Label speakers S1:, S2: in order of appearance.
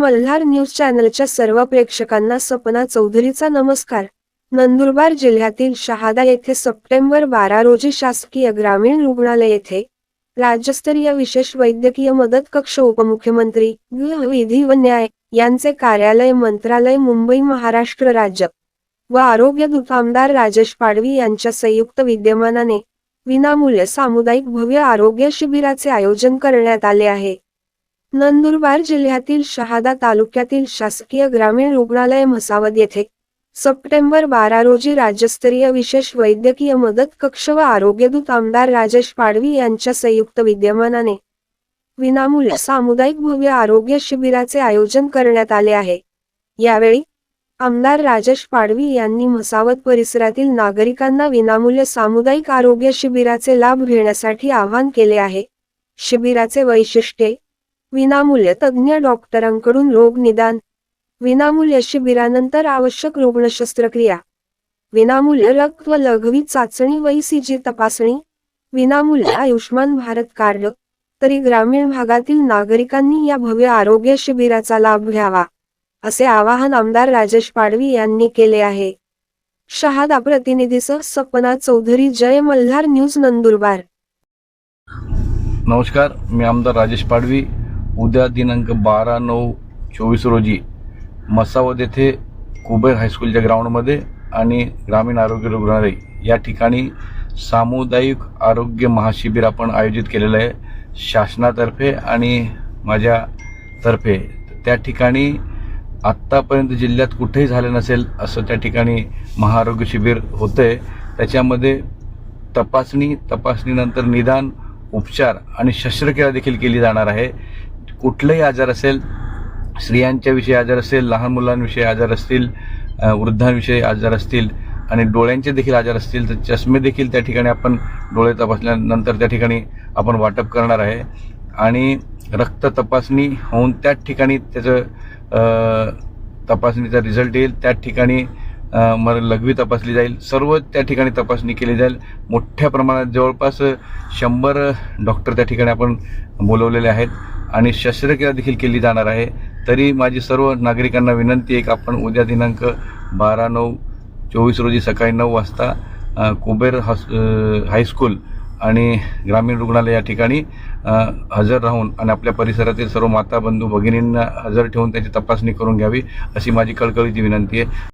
S1: Malhar news चॅनलच्या सर्व प्रेक्षकांना सपना चौधरीचा नमस्कार. नंदुरबार जिल्ह्यातील शहादा येथे सप्टेंबर बारा रोजी शासकीय ग्रामीण रुग्णालय येथे राज्यस्तरीय विशेष वैद्यकीय मदत कक्ष उपमुख्यमंत्री विधी व न्याय यांचे कार्यालय मंत्रालय मुंबई महाराष्ट्र राज्य व आरोग्य दुकामदार राजेश पाडवी यांच्या संयुक्त विद्यमानाने विनामूल्य सामुदायिक भव्य आरोग्य शिबिराचे आयोजन करण्यात आले आहे. नंदुरबार जिल्ह्यातील शहादा तालुक्यातील शासकीय ग्रामीण रुग्णालय म्हसावद येथे सप्टेंबर बारा रोजी राज्यस्तरीय विशेष वैद्यकीय मदत कक्ष व आरोग्यदूत आमदार राजेश पाडवी यांच्या संयुक्त विद्यमानाने विनामूल्य सामुदायिक भव्य आरोग्य शिबिराचे आयोजन करण्यात आले आहे. यावेळी आमदार राजेश पाडवी यांनी म्हसावत परिसरातील नागरिकांना विनामूल्य सामुदायिक आरोग्य शिबिराचे लाभ घेण्यासाठी आवाहन केले आहे. शिबिराचे वैशिष्ट्ये विनामूल्य तज्ज्ञ डॉक्टरांकडून रोग निदान विनामूल्य शिबिरानंतर आवश्यक रुग्ण शस्त्रक्रिया विनामूल्य रक्त व लघवी चाचणी व ECG तपासणी विनामूल्य आयुष्मान भारत कार्ड तरी ग्रामीण भागातील नागरिकांनी या भव्य आरोग्य शिबिराचा लाभ घ्यावा असे आवाहन आमदार राजेश पाडवी यांनी केले आहे. शहादा प्रतिनिधीसह सपना चौधरी जय मल्हार न्यूज नंदुरबार.
S2: नमस्कार मी आमदार राजेश पाडवी उद्या दिनांक बारा नऊ चोवीस रोजी मसावद येथे कुबेर हायस्कूलच्या ग्राउंडमध्ये आणि ग्रामीण आरोग्य रुग्णालय या ठिकाणी सामुदायिक आरोग्य महाशिबिर आपण आयोजित केलेलं आहे. शासनातर्फे आणि माझ्यातर्फे त्या ठिकाणी आत्तापर्यंत जिल्ह्यात कुठेही झालं नसेल असं त्या ठिकाणी महाआरोग्य शिबिर होतं आहे त्याच्यामध्ये तपासणी तपासणीनंतर निदान उपचार आणि शस्त्रक्रिया देखील केली जाणार आहे. कुठलाही आजार असेल स्त्रियांच्याविषयी आजार असेल लहान मुलांविषयी आजार असतील वृद्धांविषयी आजार असतील आणि डोळ्यांचे देखील आजार असतील तर चष्मे देखील त्या ठिकाणी आपण डोळे तपासल्यानंतर त्या ठिकाणी आपण वाटप करणार आहे. आणि रक्त तपासणी होऊन त्याच ठिकाणी त्याचं तपासणीचा रिझल्ट येईल. त्या ठिकाणी मग लघवी तपासली जाईल. सर्व त्या ठिकाणी तपासणी केली जाईल. मोठ्या प्रमाणात जवळपास शंभर डॉक्टर त्या ठिकाणी आपण बोलवलेले आहेत. आणि शस्त्रक्रिया देखील केली जाणार आहे. तरी माझी सर्व नागरिकांना विनंती आहे की आपण उद्या दिनांक बारा नऊ चोवीस रोजी सकाळी नऊ वाजता कुबेर हॉस हायस्कूल आणि ग्रामीण रुग्णालय या ठिकाणी हजर राहून आणि आपल्या परिसरातील सर्व माता बंधू भगिनींना हजर ठेवून त्याची तपासणी करून घ्यावी अशी माझी कळकळीची विनंती आहे.